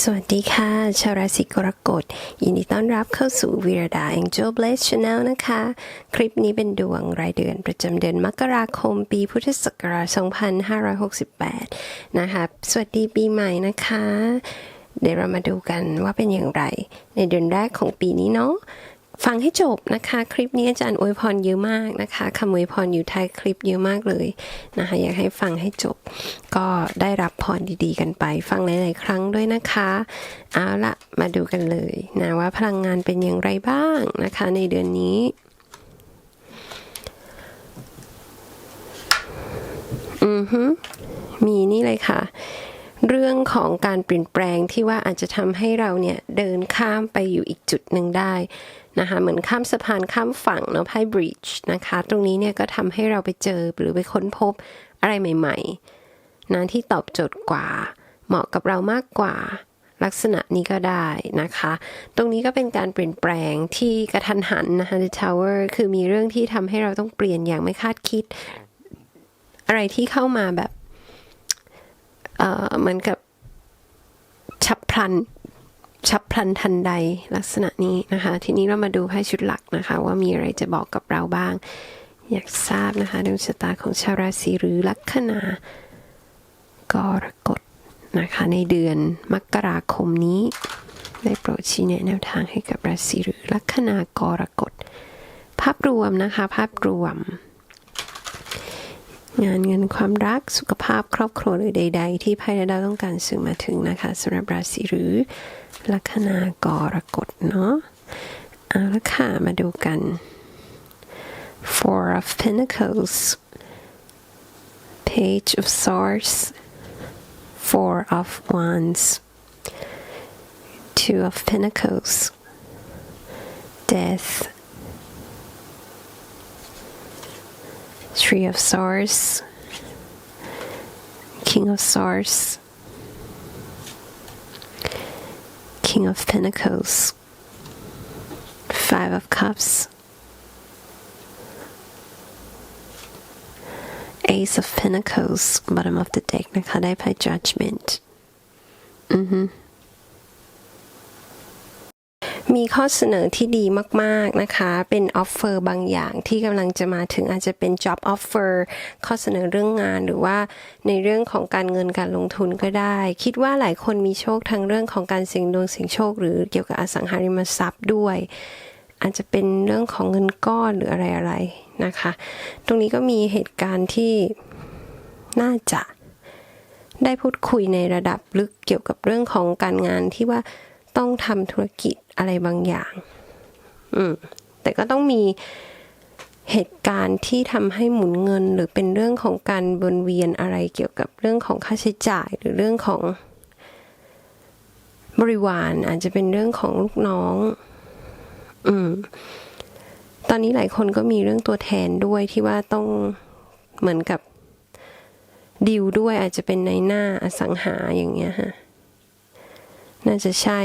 สวัสดีค่ะ ชาวราศีกรกฎ ยินดีต้อนรับเข้าสู่วีรดา Angel Bless Channel นะคะ คลิปนี้เป็นดวงรายเดือนประจำเดือนมกราคม ปีพุทธศักราช 2568 นะคะ สวัสดีปีใหม่นะคะ เดี๋ยวเรามาดูกันว่าเป็นอย่างไร ในเดือนแรกของปีนี้เนาะ ฟังให้จบนะคะ คลิปนี้อาจารย์อวยพรเยอะมากนะคะคำอวยพรอยู่ท้ายคลิปเยอะมากเลยนะคะอยากให้ฟังให้จบ ก็ได้รับพรดีๆ กันไป ฟังหลายๆครั้งด้วยนะคะ เอาละมาดูกันเลยนะว่าพลังงานเป็นอย่างไรบ้างนะคะ ในเดือนนี้อือฮึมีนี่เลยค่ะ เรื่องของการเปลี่ยนแปลงที่ว่าอาจจะทำให้เราเนี่ยเดินข้ามไปอยู่อีกจุดหนึ่งได้ นะคะเหมือนข้ามสะพานข้ามฝั่งเนาะไพ่บริดจ์นะคะ ตรงนี้เนี่ยก็ทำให้เราไปเจอหรือไปค้นพบอะไรใหม่ๆนะที่ตอบโจทย์กว่า เหมาะกับเรามากกว่าลักษณะนี้ก็ได้นะคะ ตรงนี้ก็เป็นการเปลี่ยนแปลงที่กระทันหันนะคะ The Tower คือมีเรื่องที่ทำให้เราต้องเปลี่ยนอย่างไม่คาดคิด อะไรที่เข้ามาแบบ เอ่อ เหมือนกับฉับพลัน ฉับพลันทันใดลักษณะนี้นะคะ ทีนี้เรามาดูไพ่ชุดหลักนะคะ ว่ามีอะไรจะบอกกับเราบ้าง อยากทราบนะคะดวงชะตาของชาวราศีหรือลัคนากรกฎนะคะ ในเดือนมกราคมนี้ ได้โปรดชี้แนะแนวทางให้กับราศีหรือลัคนากรกฎภาพรวมนะคะ ภาพรวม งานเงินความรักสุขภาพครอบครัวหรือใด ๆ ที่ไพ่และดาวต้องการสื่อมาถึงนะคะสำหรับราศีหรือ ลัคนากรกฎเนาะเอาละค่ะ มาดูกัน Four of Pentacles Page of Swords Four of Wands Two of Pentacles Death Three of Swords, King of Swords, King of Pentacles, Five of Cups, Ace of Pentacles, bottom of the deck นะคะได้ไพ่ Judgment อือฮึ มีข้อเสนอที่ดีมาก ๆ นะคะ เป็นออฟเฟอร์บางอย่างที่กำลังจะมาถึงอาจจะเป็น job offer ข้อเสนอเรื่องงานหรือว่าในเรื่องของการเงินการลงทุนก็ได้ คิดว่าหลายคนมีโชคทางเรื่องของการเสี่ยงดวงเสี่ยงโชค หรือเกี่ยวกับอสังหาริมทรัพย์ด้วย อาจจะเป็นเรื่องของเงินก้อนหรืออะไรๆนะคะ ตรงนี้ก็มีเหตุการณ์ที่น่าจะได้พูดคุยในระดับลึกเกี่ยวกับเรื่องของการงานที่ว่า ต้องทำธุรกิจอะไรบางอย่าง อืม แต่ก็ต้องมีเหตุการณ์ที่ทำให้หมุนเงิน หรือเป็นเรื่องของการวนเวียนอะไรเกี่ยวกับเรื่องของค่าใช้จ่ายหรือเรื่องของ บริวารอาจจะเป็นเรื่องของลูกน้อง อืม ตอนนี้หลายคนก็มีเรื่องตัวแทนด้วยที่ว่าต้องเหมือนกับดีลด้วยอาจจะเป็นในหน้าอสังหาอย่างเงี้ยฮะ น่าจะใช่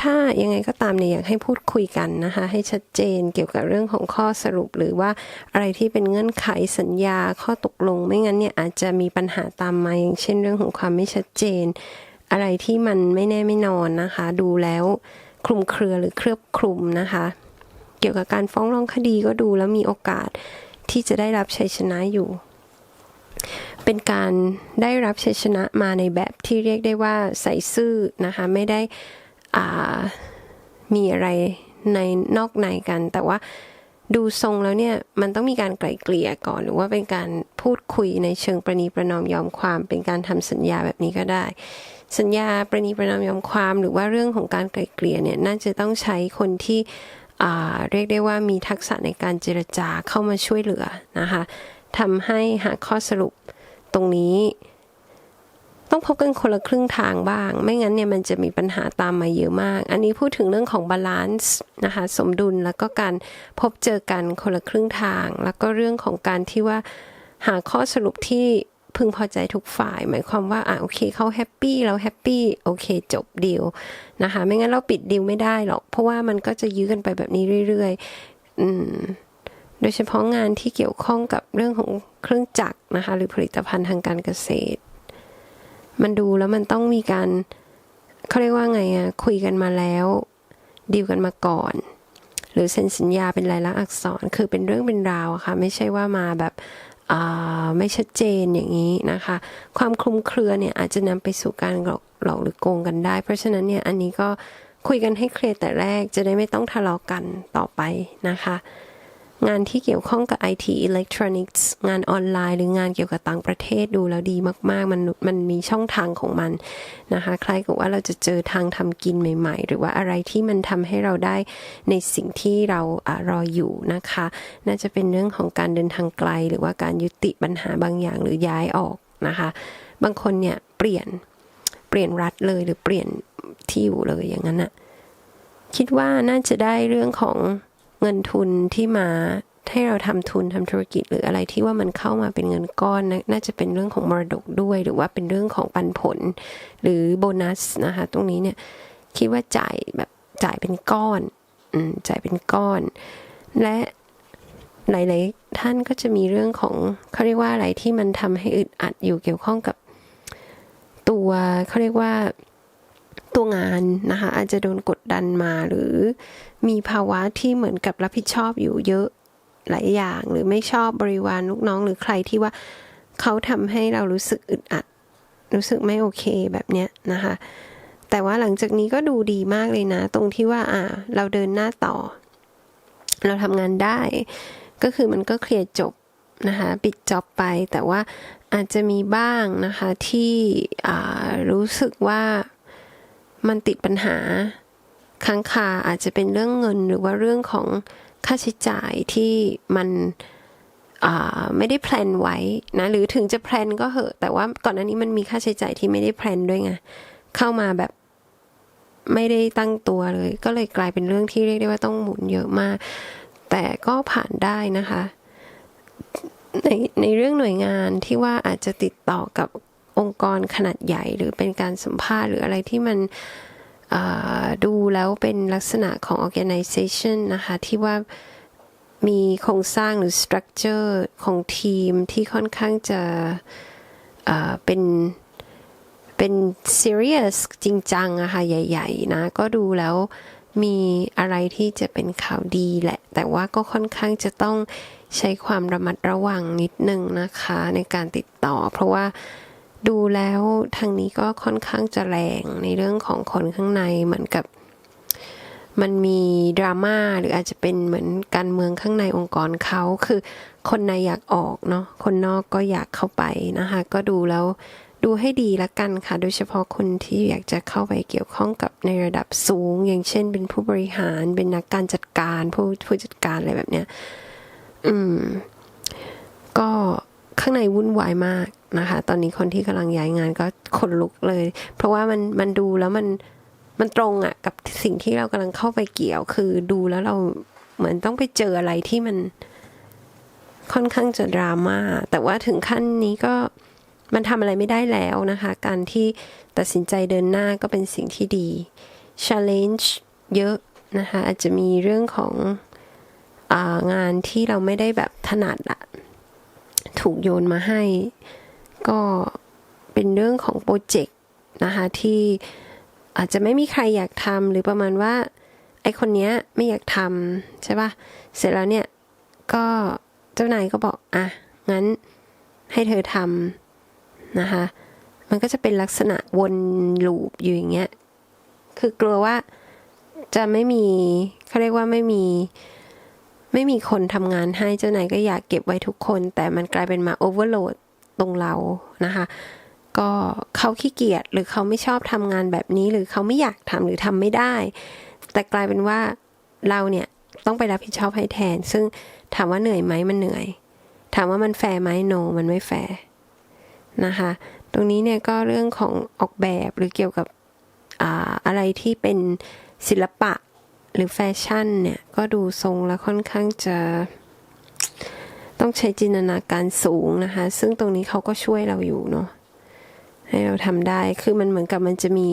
ถ้ายังไงก็ตามเนี่ยอยากให้พูดคุยกันนะคะ ให้ชัดเจนเกี่ยวกับเรื่องของข้อสรุปหรือว่าอะไรที่เป็นเงื่อนไขสัญญาข้อตกลง ไม่งั้นเนี่ยอาจจะมีปัญหาตามมาอย่างเช่นเรื่องของความไม่ชัดเจน อะไรที่มันไม่แน่ไม่นอนนะคะ ดูแล้วคลุมเครือหรือเครือบคลุมนะคะ เกี่ยวกับการฟ้องร้องคดีก็ดูแล้วมีโอกาสที่จะได้รับชัยชนะอยู่ เป็นการได้รับชัยชนะมาในแบบที่เรียกได้ว่าใส่ซื่อนะคะ ไม่ได้มีอะไรในนอกในกัน แต่ว่าดูทรงแล้วเนี่ย มันต้องมีการไกล่เกลี่ยก่อน หรือว่าเป็นการพูดคุยในเชิงประนีประนอมยอมความ เป็นการทำสัญญาแบบนี้ก็ได้ สัญญาประนีประนอมยอมความ หรือว่าเรื่องของการไกล่เกลี่ยเนี่ยน่าจะต้องใช้คนที่เรียกได้ว่ามีทักษะในการเจรจาเข้ามาช่วยเหลือนะคะ ทำให้หาข้อสรุปตรงนี้ ต้องพบกันคนละครึ่งทางบ้าง ไม่งั้นเนี่ยมันจะมีปัญหาตามมาเยอะมาก อันนี้พูดถึงเรื่องของบาลานซ์นะคะ สมดุลแล้วก็การพบเจอกันคนละครึ่งทาง แล้วก็เรื่องของการที่ว่าหาข้อสรุปที่พึงพอใจทุกฝ่าย หมายความว่าอะโอเคเขาแฮปปี้เราแฮปปี้โอเคจบดีลนะคะ ไม่งั้นเราปิดดีลไม่ได้หรอก เพราะว่ามันก็จะยื้อกันไปแบบนี้เรื่อยๆ อืม โดยเฉพาะงานที่เกี่ยวข้องกับเรื่องของเครื่องจักรนะคะ หรือผลิตภัณฑ์ทางการเกษตร มันดูแล้วมันต้องมีการเขาเรียกว่าไงอะคุยกันมาแล้วดีลกันมาก่อน หรือเซ็นสัญญาเป็นลายลักษณ์อักษรคือเป็นเรื่องเป็นราวะค่ะ ไม่ใช่ว่ามาแบบอ่าไม่ชัดเจนอย่างนี้นะคะ ความคลุมเครือเนี่ยอาจจะนำไปสู่การหลอกหลอกหรือโกงกันได้ เพราะฉะนั้นเนี่ยอันนี้ก็คุยกันให้เคลียร์แต่แรกจะได้ไม่ต้องทะเลาะกันต่อไปนะคะ งานที่เกี่ยวข้องกับ IT Electronics งานออนไลน์หรืองานเกี่ยวกับต่างประเทศดูแล้วดีมาก ๆ มันมันมีช่องทางของมันนะคะคล้ายกับว่าเราจะเจอทางทำกินใหม่ ๆ หรือว่าอะไรที่มันทำให้เราได้ในสิ่งที่เราอรออยู่นะคะ น่าจะเป็นเรื่องของการเดินทางไกล หรือว่าการยุติปัญหาบางอย่างหรือย้ายออกนะคะ บางคนเนี่ยเปลี่ยนเปลี่ยนรัฐเลยหรือเปลี่ยนที่อยู่เลยอย่างนั้นอะคิดว่าน่าจะได้เรื่องของ งินทุนที่มาให้เราทำทุนทำธุรกิจหรืออะไรที่ว่ามันเข้ามาเป็นเงินก้อนนะน่าจะเป็นเรื่องของมรดกด้วย หรือว่าเป็นเรื่องของปันผล หรือโบนัสนะคะ ตรงนี้เนี่ยคิดว่าจ่ายแบบจ่ายเป็นก้อนอืมจ่ายเป็นก้อน และหลาย ๆ ท่านก็จะมีเรื่องของเขาเรียกว่าอะไรที่มันทำให้อึดอัดอยู่เกี่ยวข้องกับ ตัวเขาเรียกว่า ตัวงานนะคะอาจจะโดนกดดันมาหรือมีภาวะที่เหมือนกับรับผิดชอบอยู่เยอะหลายอย่างหรือไม่ชอบบริวารลูกน้องหรือใครที่ว่าเขาทำให้เรารู้สึกอึดอัด รู้สึกไม่โอเคแบบเนี้ยนะคะ แต่ว่าหลังจากนี้ก็ดูดีมากเลยนะ ตรงที่ว่าอ่า เราเดินหน้าต่อ เราทำงานได้ ก็คือมันก็เคลียร์จบนะคะปิดจ็อบไปแต่ว่าอาจจะมีบ้างนะคะที่รู้สึกว่า มันติดปัญหาค้างคาอาจจะเป็นเรื่องเงินหรือว่าเรื่องของค่าใช้จ่ายที่มันไม่ได้แพลนไว้นะหรือถึงจะแพลนก็เหอะ แต่ว่าก่อนหน้านี้มันมีค่าใช้จ่ายที่ไม่ได้แพลนด้วยไงเข้ามาแบบไม่ได้ตั้งตัวเลย ก็เลยกลายเป็นเรื่องที่เรียกได้ว่าต้องหมุนเยอะมาก แต่ก็ผ่านได้นะคะ ในในเรื่องหน่วยงานที่ว่าอาจจะติดต่อกับ องค์กรขนาดใหญ่ หรือเป็นการสัมภาษณ์หรืออะไรที่มันดูแล้วเป็นลักษณะของ organization นะคะ ที่ว่ามีโครงสร้างหรือ structure ของทีมที่ค่อนข้างจะเป็นเป็น serious จริงจังอะค่ะ ใหญ่ ๆ นะ ก็ดูแล้วมีอะไรที่จะเป็นข่าวดีแหละ แต่ว่าก็ค่อนข้างจะต้องใช้ความระมัดระวังนิดนึงนะคะ ในการติดต่อ เพราะว่า ดูแล้วทางนี้ก็ค่อนข้างจะแรงในเรื่องของคนข้างในเหมือนกับ มันมีดราม่าหรืออาจจะเป็นเหมือนการเมืองข้างในองค์กรเขาคือคนในอยากออกเนาะคนนอกก็อยากเข้าไปนะคะ ก็ดูแล้วดูให้ดีละกันค่ะ โดยเฉพาะคนที่อยากจะเข้าไปเกี่ยวข้องกับในระดับสูง อย่างเช่น เป็นผู้บริหารเป็นนักการจัดการผู้ผู้จัดการอะไรแบบเนี้ย อืม ก็ข้างในวุ่นวายมาก นะคะ ตอนนี้คนที่กำลังย้ายงานก็ขนลุกเลย เพราะว่ามันมันดูแล้วมันมันตรงอะกับสิ่งที่เรากำลังเข้าไปเกี่ยว คือดูแล้วเราเหมือนต้องไปเจออะไรที่มันค่อนข้างจะดราม่าแต่ว่าถึงขั้นนี้ก็มันทำอะไรไม่ได้แล้วนะคะ การที่ตัดสินใจเดินหน้าก็เป็นสิ่งที่ดี challenge เยอะนะคะ อาจจะมีเรื่องของอางานที่เราไม่ได้แบบถนัดอะถูกโยนมาให้ ก็เป็นเรื่องของโปรเจกต์นะคะที่อาจจะไม่มีใครอยากทำหรือประมาณว่าไอคนเนี้ยไม่อยากทำใช่ปะเสร็จแล้วเนี่ย ก็เจ้านายก็บอกอะงั้นให้เธอทำนะคะ มันก็จะเป็นลักษณะวนลูปอยู่อย่างเงี้ย คือกลัวว่าจะไม่มีเขาเรียกว่าไม่มีไม่มีคนทำงานให้เจ้านายก็อยากเก็บไว้ทุกคน แต่มันกลายเป็นมาโอเวอร์โหลด ตรงเรานะคะ ก็เขาขี้เกียจหรือเขาไม่ชอบทำงานแบบนี้ หรือเขาไม่อยากทำหรือทำไม่ได้ แต่กลายเป็นว่าเราเนี่ยต้องไปรับผิดชอบให้แทน ซึ่งถามว่าเหนื่อยไหมมันเหนื่อย ถามว่ามันแฟร์ไหมโนมันไม่แฟร์นะคะ ตรงนี้เนี่ยก็เรื่องของออกแบบหรือเกี่ยวกับออะไรที่เป็นศิลปะหรือแฟชั่นเนี่ย ก็ดูทรงแล้วค่อนข้างจะ ต้องใช้จินตนาการสูงนะคะ ซึ่งตรงนี้เขาก็ช่วยเราอยู่เนาะให้เราทำได้คือมันเหมือนกับมันจะมี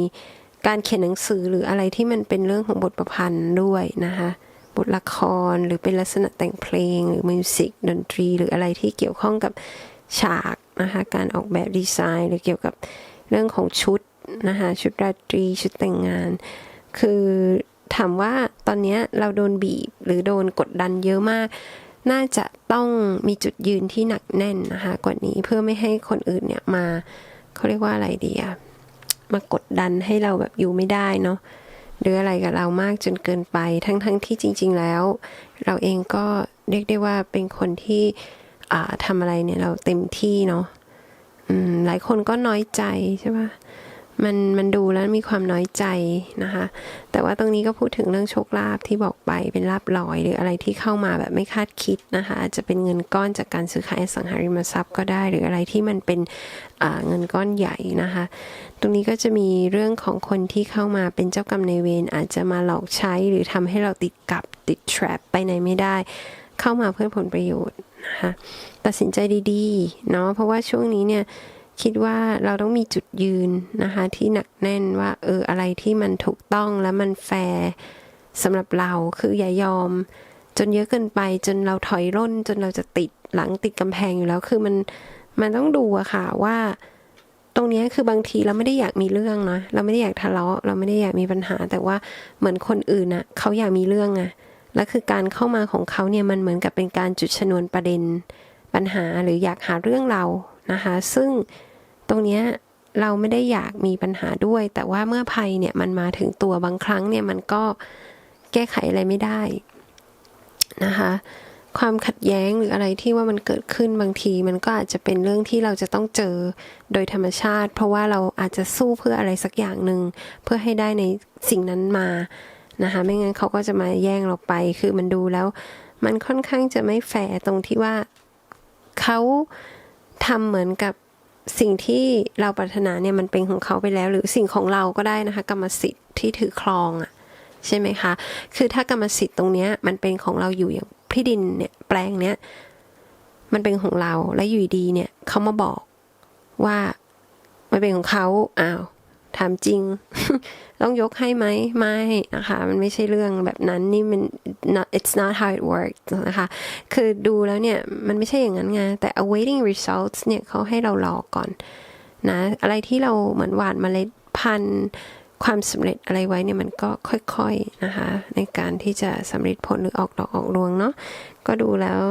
การเขียนหนังสือหรืออะไรที่มันเป็นเรื่องของบทประพันธ์ด้วยนะคะบทละครหรือเป็นลักษณะแต่งเพลงหรือมิวสิกดนตรี หรืออะไรที่เกี่ยวข้องกับฉากนะคะการออกแบบดีไซน์ หรือเกี่ยวกับเรื่องของชุดนะคะชุดราตรีชุดแต่งงาน คือถามว่าตอนนี้เราโดนบีบหรือโดนกดดันเยอะมาก น่าจะ ต้องมีจุดยืนที่หนักแน่นนะคะ กว่านี้เพื่อไม่ให้คนอื่นเนี่ยมาเขาเรียกว่าอะไรดีอะมากดดันให้เราแบบอยู่ไม่ได้เนาะหรืออะไรกับเรามากจนเกินไป ทั้งๆทที่จริง ๆ แล้ว เราเองก็เรียกได้ว่าเป็นคนที่อ่าทำอะไรเนี่ยเราเต็มที่เนาะอืมหลายคนก็น้อยใจใช่ปะ มันมันดูแล้วมีความน้อยใจนะคะ แต่ว่าตรงนี้ก็พูดถึงเรื่องโชคลาภที่บอกไปเป็นลาบลอย หรืออะไรที่เข้ามาแบบไม่คาดคิดนะคะอาจจะเป็นเงินก้อนจากการซื้อขายอสังหาริมทรัพย์ก็ได้ หรืออะไรที่มันเป็นเงินก้อนใหญ่นะคะ ตรงนี้ก็จะมีเรื่องของคนที่เข้ามาเป็นเจ้ากรรมในเวรอาจจะมาหลอกใช้หรือทำให้เราติดกับติด trap ไปไหนไม่ได้ เข้ามาเพื่อผลประโยชน์นะคะตัดสินใจดีๆเนาะเพราะว่าช่วงนี้เนี่ย คิดว่าเราต้องมีจุดยืนนะคะ ที่หนักแน่นว่า เอออะไรที่มันถูกต้องและมันแฟร์สำหรับเราคืออย่ายอม จนเยอะเกินไป จนเราถอยร่น จนเราจะติดหลังติดกำแพงอยู่แล้ว คือมันมันต้องดูอะค่ะว่า ตรงนี้คือบางทีเราไม่ได้อยากมีเรื่องนะเราไม่ได้อยากทะเลาะ เราไม่ได้อยากมีปัญหา แต่ว่าเหมือนคนอื่นน่ะเขาอยากมีเรื่องอะและคือการเข้ามาของเขาเนี่ยมันเหมือนกับเป็นการจุดชนวนประเด็นปัญหาหรืออยากหาเรื่องเรา นะคะ ซึ่งตรงเนี้ยเราไม่ได้อยากมีปัญหาด้วย แต่ว่าเมื่อภัยเนี่ยมันมาถึงตัวบางครั้งเนี่ยมันก็แก้ไขอะไรไม่ได้นะคะความขัดแย้งหรืออะไรที่ว่ามันเกิดขึ้นบางที มันก็อาจจะเป็นเรื่องที่เราจะต้องเจอโดยธรรมชาติ เพราะว่าเราอาจจะสู้เพื่ออะไรสักอย่างหนึ่งเพื่อให้ได้ในสิ่งนั้นมานะคะไม่งั้นเขาก็จะมาแย่งเราไป คือมันดูแล้ว มันค่อนข้างจะไม่แฟร์ตรงที่ว่าเขา ทำเหมือนกับสิ่งที่เราปรารถนาเนี่ยมันเป็นของเขาไปแล้ว หรือสิ่งของเราก็ได้นะคะ กรรมสิทธิ์ที่ถือครองอะใช่ไหมคะ คือถ้ากรรมสิทธิ์ตรงเนี้ยมันเป็นของเราอยู่อย่างที่ดินเนี่ยแปลงเนี้ยมันเป็นของเราและอยู่ดีเนี่ยเขามาบอกว่ามันเป็นของเขาอ้าว ถามจริง ต้องยกให้ไหมไม่นะคะ มันไม่ใช่เรื่องแบบนั้นนี่มัน not it's not how it works นะคะ คือดูแล้วเนี่ย มันไม่ใช่อย่างนั้นไงแต่ awaiting results เนี่ยเขาให้เรารอก่อนนะอะไรที่เราเหมือนหว่านมาเมล็ดพันธุ์ความสำเร็จอะไรไว้เนี่ยมันก็ค่อยๆนะคะ ในการที่จะสำเร็จผลหรือออกดอกออกรวงเนาะก็ดูแล้ว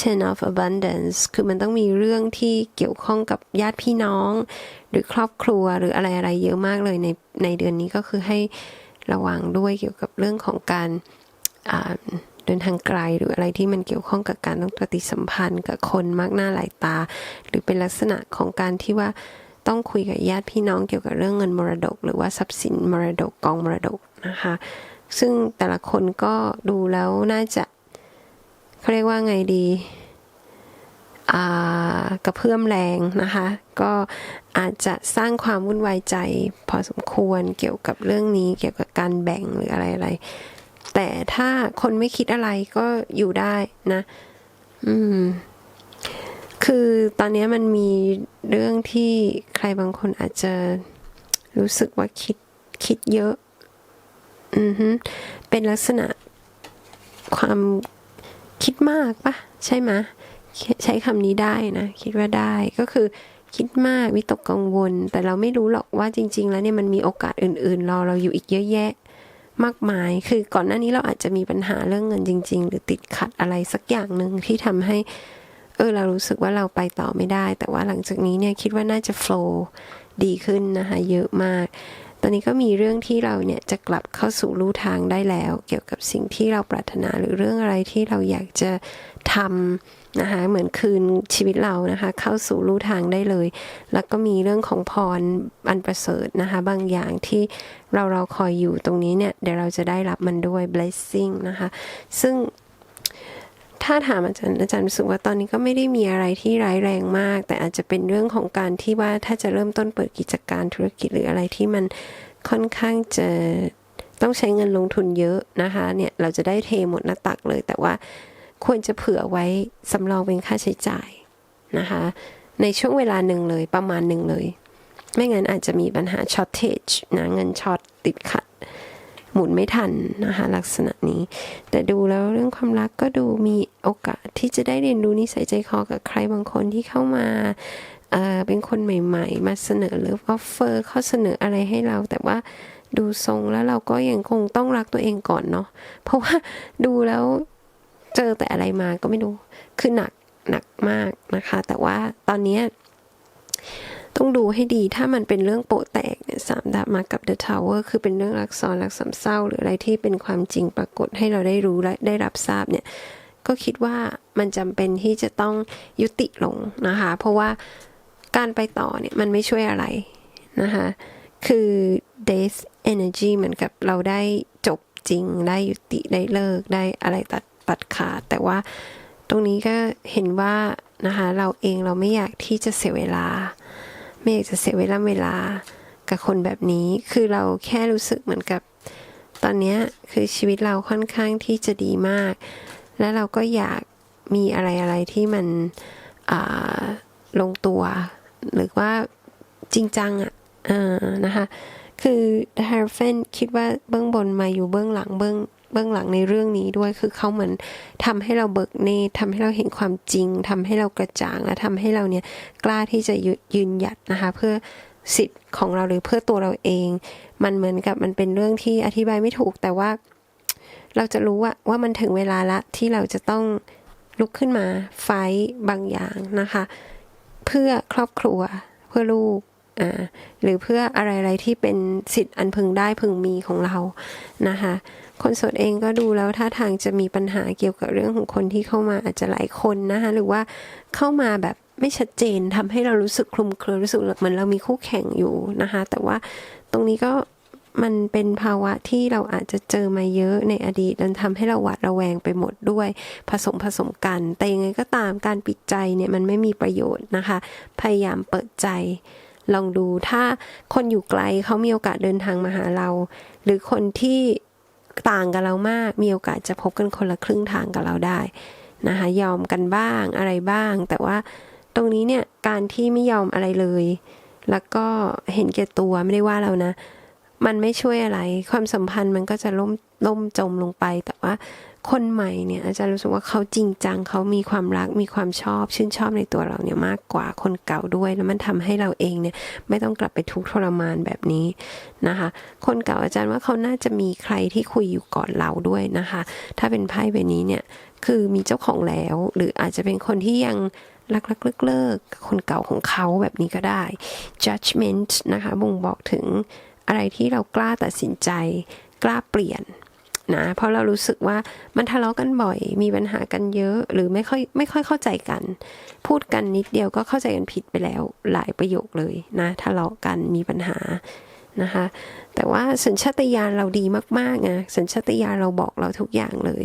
ten of abundance คือมันต้องมีเรื่องที่เกี่ยวข้องกับญาติพี่น้อง หรือครอบครัวหรืออะไรอะไรเยอะมากเลยในในเดือนนี้ก็คือให้ระวังด้วยเกี่ยวกับเรื่องของการเดินทางไกลหรืออะไรที่มันเกี่ยวข้องกับการต้องปฏิสัมพันธ์กับคนมากหน้าหลายตา หรือเป็นลักษณะของการที่ว่าต้องคุยกับญาติพี่น้องเกี่ยวกับเรื่องเงินมรดก หรือว่าทรัพย์สินมรดกกองมรดกนะคะ ซึ่งแต่ละคนก็ดูแล้วน่าจะ เขาเรียกว่าไงดีกระเพื่อมแรงนะคะ ก็อาจจะสร้างความวุ่นวายใจ พอสมควรเกี่ยวกับเรื่องนี้เกี่ยวกับการแบ่งหรืออะไรอะไร แต่ถ้าคนไม่คิดอะไรก็อยู่ได้นะ อืม คือตอนนี้มันมีเรื่องที่ใครบางคนอาจจะรู้สึกว่าคิดคิดเยอะ อือฮึเป็นลักษณะความ คิดมากปะใช่ไหมใช้คำนี้ได้นะ คิดว่าได้ก็คือคิดมากวิตกกังวล แต่เราไม่รู้หรอกว่าจริง ๆ แล้วเนี่ยมันมีโอกาสอื่นๆรอเราอยู่อีกเยอะแยะ มากมายคือก่อนหน้านี้เราอาจจะมีปัญหาเรื่องเงินจริง ๆ หรือติดขัดอะไรสักอย่างหนึ่งที่ทำให้เออเรารู้สึกว่าเราไปต่อไม่ได้ แต่ว่าหลังจากนี้เนี่ยคิดว่าน่าจะโฟล์ดีขึ้นนะคะเยอะมาก ตอนนี้ก็มีเรื่องที่เราเนี่ยจะกลับเข้าสู่ลู่ทางได้แล้ว เกี่ยวกับสิ่งที่เราปรารถนาหรือเรื่องอะไรที่เราอยากจะทำนะคะเหมือนคืนชีวิตเรานะคะ เข้าสู่ลู่ทางได้เลย แล้วก็มีเรื่องของพรอันประเสริฐนะคะ บางอย่างที่เราเราคอยอยู่ตรงนี้เนี่ยเดี๋ยวเราจะได้รับมันด้วย blessing นะคะ ซึ่ง ถ้าถามอาจารย์อาจารย์รู้สึกว่าตอนนี้ก็ไม่ได้มีอะไรที่ร้ายแรงมาก แต่อาจจะเป็นเรื่องของการที่ว่าถ้าจะเริ่มต้นเปิดกิจการธุรกิจหรืออะไรที่มันค่อนข้างจะต้องใช้เงินลงทุนเยอะนะคะเนี่ยเราจะได้เทหมดหน้าตักเลย แต่ว่าควรจะเผื่อไว้สำรองเป็นค่าใช้จ่ายนะคะในช่วงเวลาหนึ่งเลยประมาณหนึ่งเลย ไม่งั้นอาจจะมีปัญหา shortage นะเงินช็อตติดขัด หมุนไม่ทันนะคะลักษณะนี้ แต่ดูแล้วเรื่องความรักก็ดูมีโอกาสที่จะได้เรียนรู้นิสัยใจคอกับใครบางคนที่เข้ามาเอ่อเป็นคนใหม่ๆ มาเสนอหรือออฟเฟอร์ข้อเสนออะไรให้เรา แต่ว่าดูทรงแล้วเราก็ยังคงต้องรักตัวเองก่อนเนาะเพราะว่าดูแล้วเจอแต่อะไรมาก็ไม่รู้คือหนักหนักมากนะคะ แต่ว่าตอนนี้ ต้องดูให้ดีถ้ามันเป็นเรื่องโปะแตกเนี่ยสามดาบมากับ The Tower คือเป็นเรื่องรักซ้อนรักสามเศร้า หรืออะไรที่เป็นความจริงปรากฏให้เราได้รู้และได้รับทราบเนี่ยก็คิดว่ามันจำเป็นที่จะต้องยุติลงนะคะ เพราะว่าการไปต่อเนี่ยมันไม่ช่วยอะไรนะคะคือ death energy เหมือนกับเราได้จบจริงได้ยุติได้เลิกได้อะไรตัดตัดขาด แต่ว่าตรงนี้ก็เห็นว่านะคะเราเองเราไม่อยากที่จะเสียเวลา ไม่อยากจะเสียเวลาเวลากับคนแบบนี้ คือเราแค่รู้สึกเหมือนกับ ตอนนี้คือชีวิตเราค่อนข้างที่จะดีมาก และเราก็อยากมีอะไรอะไรที่มันอ่าลงตัว หรือว่าจริงจังอะอ่านะคะ คือฮาร์เฟนคิดว่าเบื้องบนมาอยู่เบื้องหลังเบื้อง เบื้องหลังในเรื่องนี้ด้วยคือเขาเหมือนทำให้เราเบิกเนตรทำให้เราเห็นความจริงทำให้เรากระจ่างและทำให้เราเนี่ยกล้าที่จะยืยืนหยัดนะคะ เพื่อสิทธิ์ของเราหรือเพื่อตัวเราเอง มันเหมือนกับมันเป็นเรื่องที่อธิบายไม่ถูกแต่ว่า เราจะรู้ว่าว่ามันถึงเวลาละที่เราจะต้องลุกขึ้นมาไฟท์บางอย่างนะคะ เพื่อครอบครัวเพื่อลูกอ่าหรือเพื่ออะไรๆที่เป็นสิทธิ์อันพึงได้พึงมีของเรานะคะ คนโสดเองก็ดูแล้วท่าทางจะมีปัญหาเกี่ยวกับเรื่องของคนที่เข้ามาอาจจะหลายคนนะคะหรือว่าเข้ามาแบบไม่ชัดเจนทำให้เรารู้สึกคลุมเครือรู้สึกเหมือนเรามีคู่แข่งอยู่นะคะ แต่ว่าตรงนี้ก็มันเป็นภาวะที่เราอาจจะเจอมาเยอะในอดีตมันทำให้เราหวาดระแวงไปหมดด้วย ผสมผสมกัน แต่ยังไงก็ตามการปิดใจเนี่ยมันไม่มีประโยชน์นะคะ พยายามเปิดใจ ลองดูถ้าคนอยู่ไกลเขามีโอกาสเดินทางมาหาเรา หรือคนที่ ต่างกับเรามาก มีโอกาสจะพบกันคนละครึ่งทางกับเราได้นะคะยอมกันบ้างอะไรบ้าง แต่ว่าตรงนี้เนี่ยการที่ไม่ยอมอะไรเลย แล้วก็เห็นแก่ตัวไม่ได้ว่าเรานะ มันไม่ช่วยอะไร ความสัมพันธ์มันก็จะล่มล่มจมลงไป แต่ว่า คนใหม่เนี่ยอาจารย์รู้สึกว่าเขาจริงจังเขามีความรักมีความชอบชื่นชอบในตัวเราเนี่ยมากกว่าคนเก่าด้วย แล้วมันทำให้เราเองเนี่ยไม่ต้องกลับไปทุกข์ทรมานแบบนี้นะคะ คนเก่าอาจารย์ว่าเขาน่าจะมีใครที่คุยอยู่ก่อนเราด้วยนะคะ ถ้าเป็นไพ่ใบนี้เนี่ยคือมีเจ้าของแล้ว หรืออาจจะเป็นคนที่ยังรักรักเลิกเลิกๆคนเก่าของเขาแบบนี้ก็ได้ judgment นะคะบ่งบอกถึงอะไรที่เรากล้าตัดสินใจ กล้าเปลี่ยน นะเพราะเรารู้สึกว่ามันทะเลาะกันบ่อย มีปัญหากันเยอะหรือไม่ค่อยไม่ค่อยเข้าใจกัน พูดกันนิดเดียวก็เข้าใจกันผิดไปแล้วหลายประโยคเลยนะทะเลาะกันมีปัญหานะคะแต่ว่าสัญชาตญาณเราดีมากๆไงสัญชาตญาณเราบอกเราทุกอย่างเลย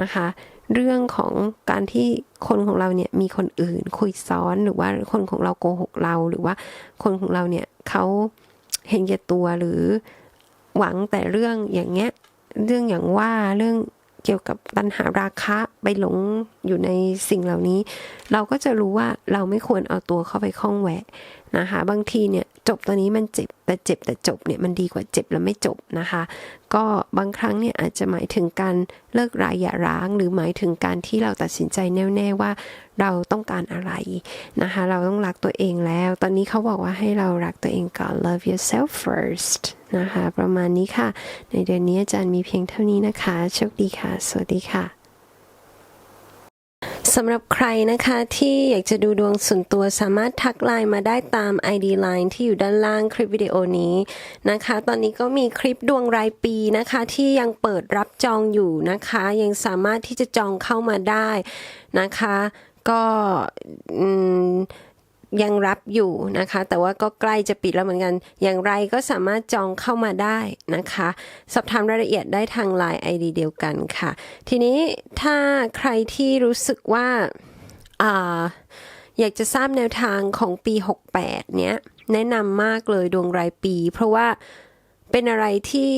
นะคะ เรื่องของการที่คนของเราเนี่ยมีคนอื่นคุยซ้อนหรือว่าคนของเราโกหกเราหรือว่าคนของเราเนี่ยเขาเห็นแก่ตัวหรือหวังแต่เรื่องอย่างเงี้ย เรื่องอย่างว่าเรื่องเกี่ยวกับตัณหาราคะไปหลงอยู่ในสิ่งเหล่านี้ เราก็จะรู้ว่าเราไม่ควรเอาตัวเข้าไปข้องแวะ นะคะ บางทีเนี่ยจบตัวนี้มันเจ็บแต่เจ็บแต่จบเนี่ยมันดีกว่าเจ็บแล้วไม่จบนะคะ ก็บางครั้งเนี่ยอาจจะหมายถึงการเลิกราอย่าร้าง หรือหมายถึงการที่เราตัดสินใจแน่วแน่ว่าเราต้องการอะไรนะคะ เราต้องรักตัวเองแล้ว ตอนนี้เขาบอกว่าให้เรารักตัวเองก่อน love yourself first นะคะ ประมาณนี้ค่ะ ในเดือนนี้อาจารย์มีเพียงเท่านี้นะคะ โชคดีค่ะ สวัสดีค่ะ สำหรับใครนะคะที่อยากจะดูดวงส่วนตัวสามารถทักไลน์มาได้ตาม ID Line ที่อยู่ด้านล่างคลิปวิดีโอนี้นะคะ ตอนนี้ก็มีคลิปดวงรายปีนะคะ ที่ยังเปิดรับจองอยู่นะคะ ยังสามารถที่จะจองเข้ามาได้นะคะ ก็อืม ยังรับอยู่นะคะ แต่ว่าก็ใกล้จะปิดแล้วเหมือนกัน อย่างไรก็สามารถจองเข้ามาได้นะคะ สอบถามรายละเอียดได้ทาง Line ID เดียวกันค่ะ ทีนี้ถ้าใครที่รู้สึกว่าอ่าอยากจะทราบแนวทางของปี 68 เนี้ย แนะนำมากเลยดวงรายปี เพราะว่าเป็นอะไรที่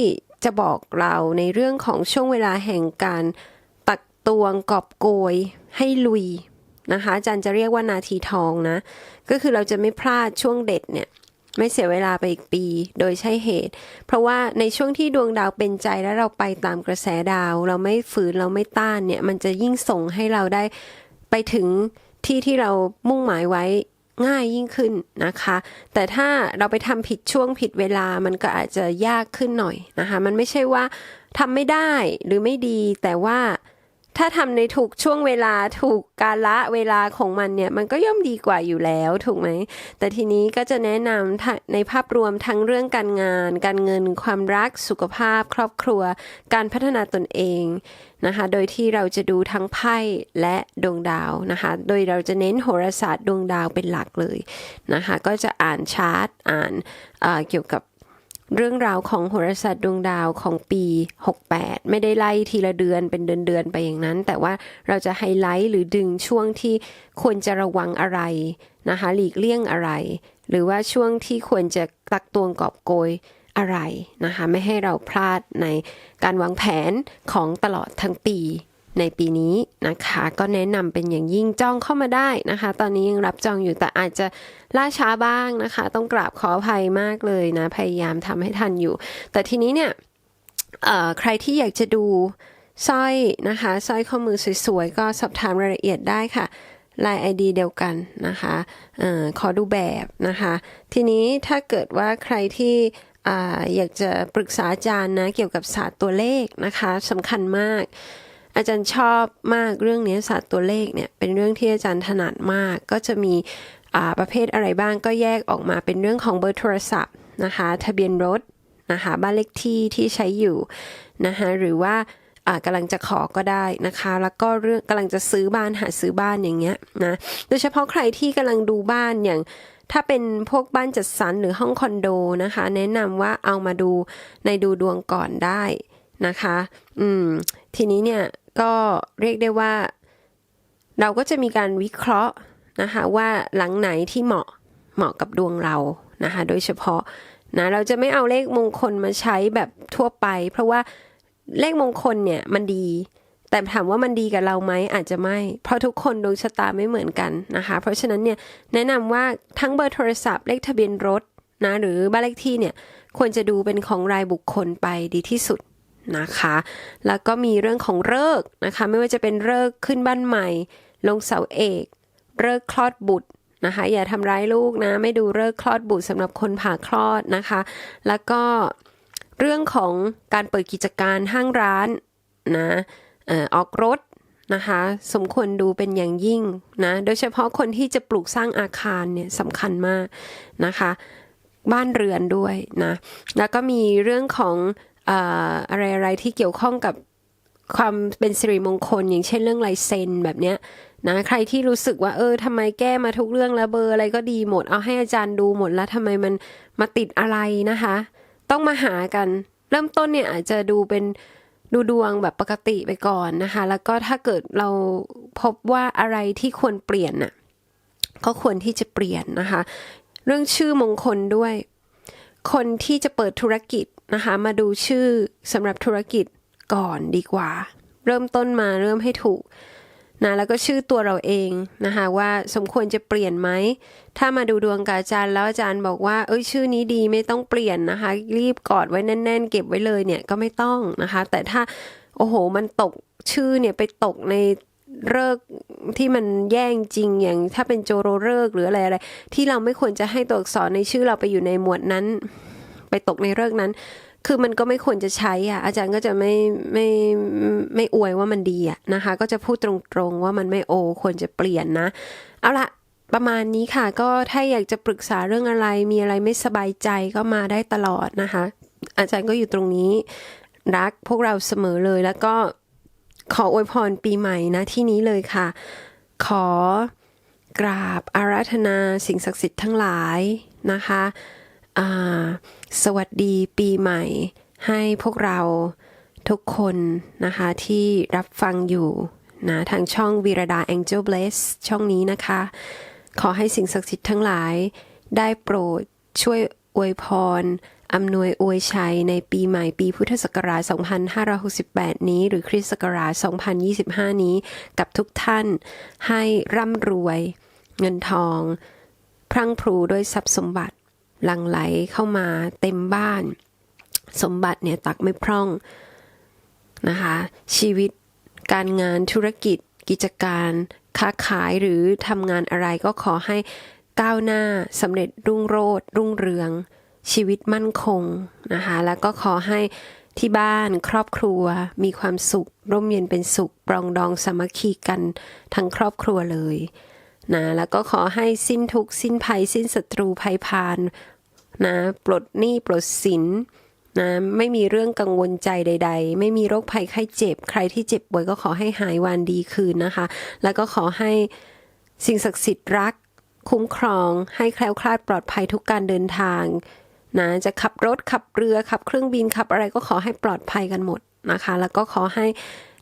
จะบอกเราในเรื่องของช่วงเวลาแห่งการตักตวงกอบโกยให้ลุย นะคะอาจารย์จะเรียกว่านาทีทองนะ ก็คือเราจะไม่พลาดช่วงเด็ดเนี่ยไม่เสียเวลาไปอีกปีโดยใช่เหตุ เพราะว่าในช่วงที่ดวงดาวเป็นใจแล้วเราไปตามกระแสดาว เราไม่ฝืนเราไม่ต้านเนี่ย มันจะยิ่งส่งให้เราได้ไปถึงที่ที่เรามุ่งหมายไว้ง่ายยิ่งขึ้นนะคะ แต่ถ้าเราไปทำผิดช่วงผิดเวลามันก็อาจจะยากขึ้นหน่อยนะคะ มันไม่ใช่ว่าทำไม่ได้หรือไม่ดีแต่ว่า ถ้าทำในถูกช่วงเวลาถูกกาละเวลาของมันเนี่ย มันก็ย่อมดีกว่าอยู่แล้วถูกไหม แต่ทีนี้ก็จะแนะนำถ้าในภาพรวมทั้งเรื่องการงาน การเงิน ความรักสุขภาพ ครอบครัว การพัฒนาตนเองนะคะ โดยที่เราจะดูทั้งไพ่และดวงดาวนะคะ โดยเราจะเน้นโหราศาสตร์ดวงดาวเป็นหลักเลยนะคะ ก็จะอ่านชาร์ตอ่านเอ่อเกี่ยวกับ เรื่องราวของโหราศาสตร์ดวงดาวของปี 68 ไม่ได้ไล่ทีละเดือนเป็นเดือนๆไปอย่างนั้น แต่ว่าเราจะไฮไลท์หรือดึงช่วงที่ควรจะระวังอะไรนะคะหลีกเลี่ยงอะไร หรือว่าช่วงที่ควรจะตักตวงกอบโกยอะไรนะคะไม่ให้เราพลาดในการวางแผนของตลอดทั้งปี ในปีนี้นะคะ ก็แนะนำเป็นอย่างยิ่งจองเข้ามาได้นะคะ ตอนนี้ยังรับจองอยู่แต่อาจจะล่าช้าบ้างนะคะ ต้องกราบขออภัยมากเลยนะ พยายามทำให้ทันอยู่ แต่ทีนี้เนี่ยใครที่อยากจะดูสร้อยนะคะสร้อยข้อมือสวยๆ ก็สอบถามรายละเอียดได้ค่ะลาย ID เดียวกันนะคะอขอดูแบบนะคะ ทีนี้ถ้าเกิดว่าใครที่ออยากจะปรึกษาอาจารย์นะ เกี่ยวกับศาสตร์ตัวเลขนะคะสำคัญมาก อาจารย์ชอบมากเรื่องนี้ศาสตร์ตัวเลขเนี่ยเป็นเรื่องที่อาจารย์ถนัดมาก ก็จะมีอาประเภทอะไรบ้างก็แยกออกมาเป็นเรื่องของเบอร์โทรศัพท์นะคะ ทะเบียนรถนะคะบ้านเลขที่ที่ใช้อยู่นะคะหรือว่าอ่ากำลังจะขอก็ได้นะคะ แล้วก็เรื่องกำลังจะซื้อบ้านหาซื้อบ้านอย่างเงี้ยนะโดยเฉพาะใครที่กำลังดูบ้านอย่างถ้าเป็นพวกบ้านจัดสรรหรือห้องคอนโดนะคะ แนะนำว่าเอามาดูในดูดวงก่อนได้ นะคะ อืม ทีนี้เนี่ยก็เรียกได้ว่า เราก็จะมีการวิเคราะห์นะคะว่าหลังไหนที่เหมาะเหมาะกับดวงเรานะคะ โดยเฉพาะนะเราจะไม่เอาเลขมงคลมาใช้แบบทั่วไป เพราะว่าเลขมงคลเนี่ยมันดี แต่ถามว่ามันดีกับเราไหมอาจจะไม่ เพราะทุกคนดวงชะตาไม่เหมือนกันนะคะ เพราะฉะนั้นเนี่ยแนะนำว่าทั้งเบอร์โทรศัพท์เลขทะเบียนรถนะหรือบ้านเลขที่เนี่ยควรจะดูเป็นของรายบุคคลไปดีที่สุด นะคะ แล้วก็มีเรื่องของเลิกนะคะ ไม่ว่าจะเป็นเลิกขึ้นบ้านใหม่ ลงเสาเอกเลิกคลอดบุตรนะคะ อย่าทำร้ายลูกนะ ไม่ดูเลิกคลอดบุตรสำหรับคนผ่าคลอดนะคะ แล้วก็เรื่องของการเปิดกิจการห้างร้านนะออกรถนะคะ สมควรดูเป็นอย่างยิ่งนะ โดยเฉพาะคนที่จะปลูกสร้างอาคารเนี่ยสำคัญมากนะคะ บ้านเรือนด้วยนะ แล้วก็มีเรื่องของ อะไรอะไรที่เกี่ยวข้องกับความเป็นสิริมงคล อย่างเช่นเรื่องลายเซ็นแบบเนี้ยนะใครที่รู้สึกว่าเออทำไมแก้มาทุกเรื่องแล้วเบอร์อะไรก็ดีหมด เอาให้อาจารย์ดูหมดแล้วทำไมมันมาติดอะไรนะคะ ต้องมาหากัน เริ่มต้นเนี่ยอาจจะดูเป็นดูดวงแบบปกติไปก่อนนะคะ แล้วก็ถ้าเกิดเราพบว่าอะไรที่ควรเปลี่ยนน่ะก็ควรที่จะเปลี่ยนนะคะ เรื่องชื่อมงคลด้วย คนที่จะเปิดธุรกิจ นะคะ มาดูชื่อสำหรับธุรกิจก่อนดีกว่า เริ่มต้นมาเริ่มให้ถูกนะแล้วก็ชื่อตัวเราเองนะคะว่าสมควรจะเปลี่ยนไหม ถ้ามาดูดวงกับอาจารย์แล้วอาจารย์บอกว่า เอ้ยชื่อนี้ดีไม่ต้องเปลี่ยนนะคะ รีบกอดไว้แน่น ๆ เก็บไว้เลยเนี่ยก็ไม่ต้องนะคะ แต่ถ้าโอ้โหมันตกชื่อเนี่ยไปตกในเลิกที่มันแย่งจริงอย่างถ้าเป็นโจโรเลิกหรืออะไรอะไรที่เราไม่ควรจะให้ตัวอักษรในชื่อเราไปอยู่ในหมวดนั้น ไปตกในเลิกษ์นั้น คือมันก็ไม่ควรจะใช้อะ อาจารย์ก็จะไม่ไม่ไม่ไม่อวยว่ามันดีอะนะคะ ก็จะพูดตรงๆว่ามันไม่โอ ควรจะเปลี่ยนนะ เอาละประมาณนี้ค่ะ ก็ถ้าอยากจะปรึกษาเรื่องอะไร มีอะไรไม่สบายใจก็มาได้ตลอดนะคะ อาจารย์ก็อยู่ตรงนี้ รักพวกเราเสมอเลย แล้วก็ขออวยพรปีใหม่นะที่นี้เลยค่ะ ขอกราบอาราธนาสิ่งศักดิ์สิทธิ์ทั้งหลายนะคะ สวัสดีปีใหม่ ให้พวกเราทุกคนนะคะที่รับฟังอยู่นะทางช่องวีรดา Angel Bless ช่องนี้นะคะ ขอให้สิ่งศักดิ์สิทธิ์ทั้งหลาย ได้โปรดช่วยอวยพรอำนวยอวยชัยในปีใหม่ปีพุทธศักราช 2568 นี้ หรือคริสต์ศักราช 2025 นี้ กับทุกท่านให้ร่ำรวย เงินทอง พรั่งพรูด้วยทรัพย์สมบัติ หลั่งไหลเข้ามาเต็มบ้าน สมบัติเนี่ยตักไม่พร่องนะคะชีวิตการงานธุรกิจ กิจการค้าขายหรือทำงานอะไรก็ขอให้ก้าวหน้าสำเร็จรุ่งโรจน์รุ่งเรือง ชีวิตมั่นคงนะคะแล้วก็ขอให้ที่บ้านครอบครัวมีความสุข ร่มเย็นเป็นสุข ปรองดองสามัคคีกันทั้งครอบครัวเลย นะแล้วก็ขอให้สิ้นทุกสิ้นภัย สิ้นศัตรูภัยพานนะปลดหนี้ปลดสินนะไม่มีเรื่องกังวลใจใด ๆ ไม่มีโรคภัยไข้เจ็บ ใครที่เจ็บป่วยก็ขอให้หายวันดีคืนนะคะ แล้วก็ขอให้สิ่งศักดิ์สิทธิ์รัก คุ้มครอง ให้แคล้วคลาดปลอดภัยทุกการเดินทางนะจะขับรถขับเรือขับเครื่องบินขับอะไรก็ขอให้ปลอดภัยกันหมดนะคะ แล้วก็ขอให้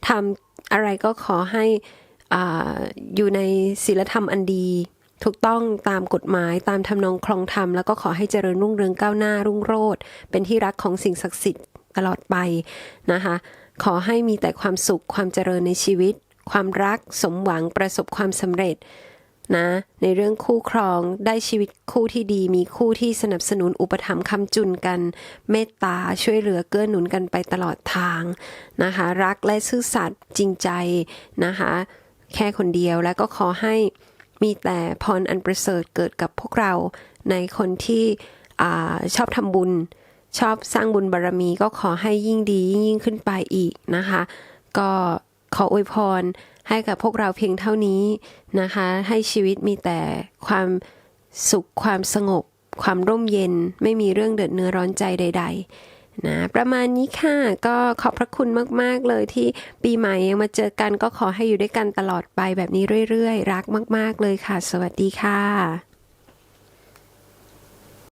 ทำอะไรก็ขอให้ อยู่ในศีลธรรมอันดี ถูกต้องตามกฎหมายตามทำนองคลองธรรม แล้วก็ขอให้เจริญรุ่งเรืองก้าวหน้ารุ่งโรจน์เป็นที่รักของสิ่งศักดิ์สิทธิ์ตลอดไปนะคะ ขอให้มีแต่ความสุขความเจริญในชีวิต ความรักสมหวังประสบความสำเร็จนะในเรื่องคู่ครองได้ชีวิตคู่ที่ดี มีคู่ที่สนับสนุนอุปถัมภ์คำจุนกัน เมตตาช่วยเหลือเกื้อหนุนกันไปตลอดทางนะคะ รักและซื่อสัตย์จริงใจนะคะ แค่คนเดียวแล้วก็ขอให้มีแต่พรอันประเสริฐเกิดกับพวกเราในคนที่อชอบทำบุญ ชอบสร้างบุญบารรมี ก็ขอให้ยิ่งดียิ่งยิ่งขึ้นไปอีกนะคะ ก็ขออวยพรให้กับพวกเราเพียงเท่านี้นะคะ ให้ชีวิตมีแต่ความสุขความสงบ ความร่มเย็น ไม่มีเรื่องเดือดเนื้อร้อนใจใด ๆ นะประมาณนี้ค่ะก็ขอบพระคุณมาก ๆ เลยที่ปีใหม่ยังมาเจอกันก็ขอให้อยู่ด้วยกันตลอดไปแบบนี้เรื่อย ๆ รักมาก ๆ เลยค่ะ สวัสดีค่ะ